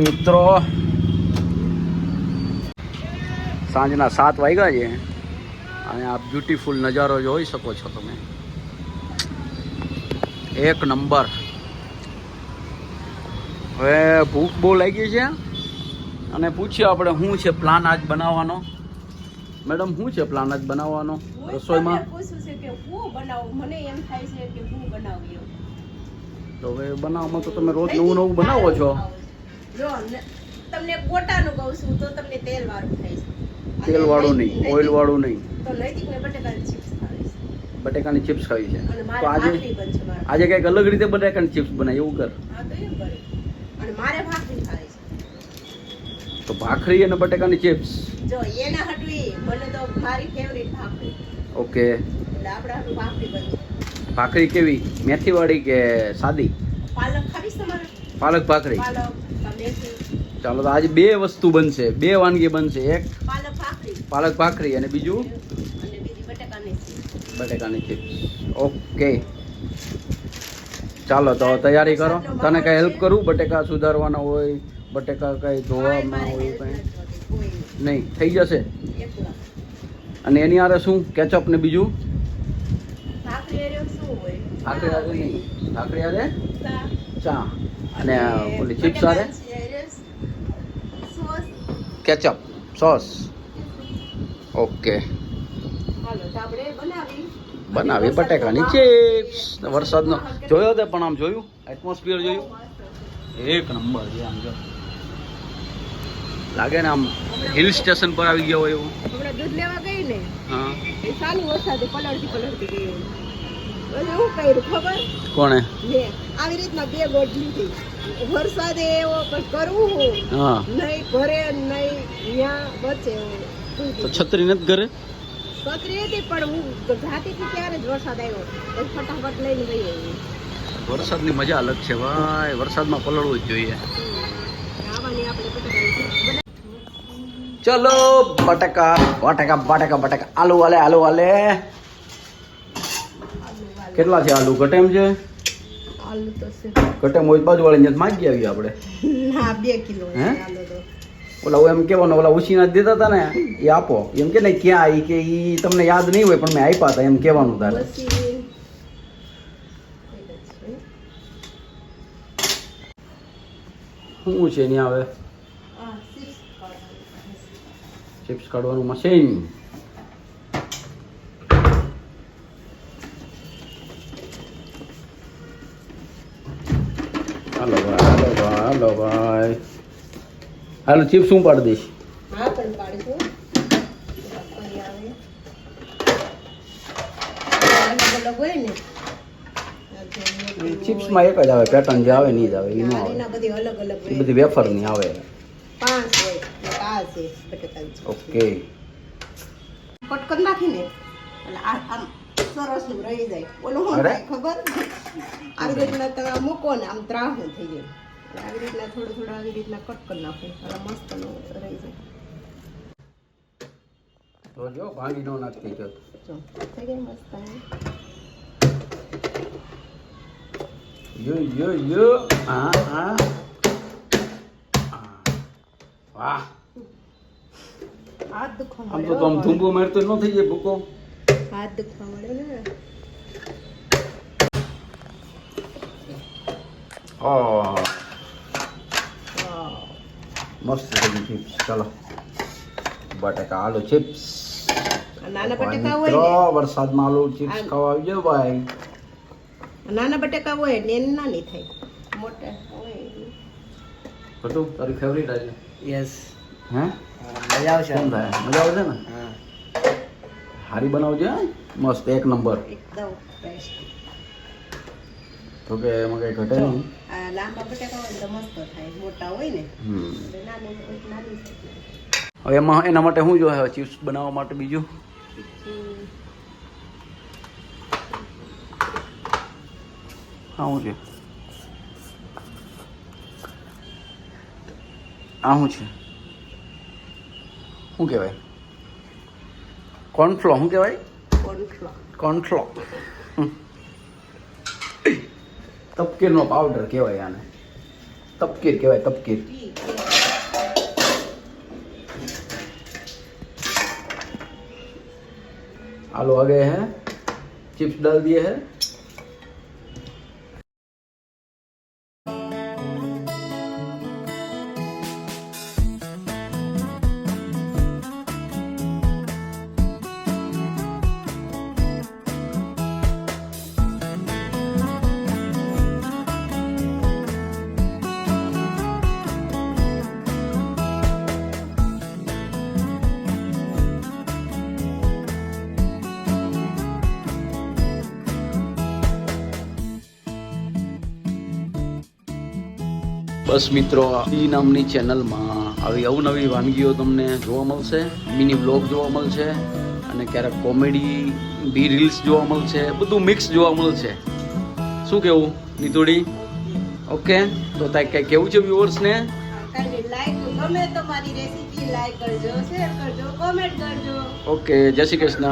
મિત્રો. સાંજના સાત વાગ્યા છે. અને આ બ્યુટીફુલ નજારો જોઈ શકો છો તમે. એક નંબર. હવે ભૂખ બહુ લાગી છે. અને પૂછ્યું આપણે શું છે પ્લાન આજ બનાવવાનો? મેડમ શું છે પ્લાન આજ બનાવવાનો? રસોઈમાં? તો હવે બનાવવામાં તો તમે રોજ નવું નવું બનાવો છો. જો તમને ગોટાનું કહું છું તો તમને તેલ વાળું થાય છે. તેલ વાળું નહીં ઓઇલ વાળું નહીં. તો નૈતિક ને બટેકાની ચિપ્સ ખાવી છે. બટેકાની ચિપ્સ ખાવી છે. તો આજે આજે કંઈક અલગ રીતે બટેકાની ચિપ્સ બનાવી એવું કર. હા તો એમ કરે. અને મારે ભાખરી ખાવી છે. તો ભાખરી અને બટેકાની ચિપ્સ. જો એના હટવી મને તો મારી ફેવરિટ ભાખરી. ઓકે. એટલે આપણે હાટું ભાખરી બનશે ભાખરી કેવી? મેથીવાળી કે સાદી? પાલક ખાવીશ તમારે? પાલક ભાખરી. પાલક. ચાલો તો આજે બે વસ્તુ બનશે. બે વાનગી બનશે. એક પાલક ભાખરી. પાલક ભાખરી અને બીજું? બટેકાની ચિપ્સ ઓકે. ચાલો તો તૈયારી કરો. તને કઈ હેલ્પ કરું? બટેકા સુધારવાના હોય બટેકા કઈ ધોવાના હોય કઈ? નહીં. થઈ જશે? અને એની આરે શું? કેચઅપ ને બીજું? ભાખરી હારે શું હોય? ભાખરી આરે નહીં. ભાખરી આરે ચા. અને ઓલી chips sauce. Ketchup sauce okay. બનાવી. બટેકાની ચિપ્સ વરસાદનો જોયો તે પણ આમ જોયું? એટમોસ્ફિયર જોયું? એક નંબર છે આમ જો. લાગે ને આમ હિલ સ્ટેશન પર આવી ગયો હોય એવું. દૂધ લેવા ગઈ ને. હા. ચાલુ વરસાદે પલળતી પલળતી ગઈ એવું કર્યું ખબર? કોણે? મેં આવી રીતના બે બોટ લીધી. વરસાદે એવો પણ કરવું હું? નહીં ઘરે નહીં ત્યાં વચ્ચે તો છત્રી નથી ઘરે? છત્રી હતી પણ હું જાતી હતી ત્યારે જ વરસાદ આવ્યો. ફટાફટ લઈને ગઈ આવી વરસાદની મજા અલગ છે ભાઈ. વરસાદમાં પલળવું જ જોઈએ. ચલો બટાકા બટાકા બટાકા બટાકા. આલુ વાલે આલુ વાલે. કેટલા છે આલુ? ઘટેમ છે? આલુ તો છે. ઘટેમ હોય બાજુ બાજુવાળી ને માગી આવી આપણે. ના 2 કિલો હે? ઓલા હું એમ કહેવાનું ઓલા ઉછીના દેતા હતા ને એ આપો. એમ કે ને ક્યાં એ કે એ તમને યાદ નહીં હોય પણ મેં આપ્યા હતા એમ કહેવાનું તારે. શું છે એની આવે ચિપ્સ કાઢવાનું મશીન હાલો ભાઈ હાલો ભાઈ હાલો ભાઈ હાલો ચિપ્સ હું પાડી દઈશ? હા પણ પાડીશું. ચિપ્સમાં એક જ આવે પેટર્ન જે આવે નહીં જ આવે એ ન આવે. એ બધી વેફરની આવે. ઓકે. પટકન નાખીને એટલે આ આમ સરસ રહી જાય ઓલું શું થાય ખબર આવી રીતના તમે મૂકો ને આમ ત્રાહું થઈ જાય. આવી રીતના થોડું થોડું આવી રીતના કટ કરી નાખો. એટલે મસ્ત રહી જાય. તો જો ભાંગી ન નાખતી જો. જો થઈ ગઈ મસ્ત યો યો યો. આ હા. વાહ. હાથ દુખવા આમ તો તો આમ ધૂંબો મારતો ન થઈ જાય ભૂકો. હાથ દુખવા મળ્યો ને. મસ્ત ચિપ્સ ચાલો. બટાકા આલુ ચિપ્સ નાના બટેકા હોય વરસાદમાં આલુ ચિપ્સ ખાવા આવી જાવ ભાઈ. નાના બટેકા હોય ને નાની થાય. મોટા હોય બધું? તારી ફેવરિટ આજે? યસ હે? મજા આવશે. મજા આવશે ને? હારી બનાવજે મસ્ત એક નંબર. એકદમ તો કે એમાં કઈ ઘટે નહીં. આ લાંબા બટેકા હોય તો મસ્ત થાય. મોટા હોય ને હમ. એટલે નાની હોય તો નાની થાય. હવે એમાં એના માટે શું જોઈએ ચિપ્સ બનાવવા માટે બીજું? હા શું છે. આ શું છે. શું કહેવાય? કોર્નફ્લો શું કહેવાય cornflour. કોર્નફ્લો તપકીરનો પાવડર કહેવાય આને તપકીર કહેવાય તપકીર ઈ आलू आ गए हैं चिप्स डाल दिए हैं બસ મિત્રો ઈ નામની ચેનલમાં આવી અવનવી વાનગીઓ તમને જોવા મળશે મિની બ્લોગ જોવા મળશે અને ક્યારેક કોમેડી બી રીલ્સ જોવા મળશે બધું મિક્સ જોવા મળશે. શું કેવું નીતુડી? ઓકે તો તાય કંઈ કેવું છે વ્યુઅર્સને? ઓકે જય શ્રી કૃષ્ણ.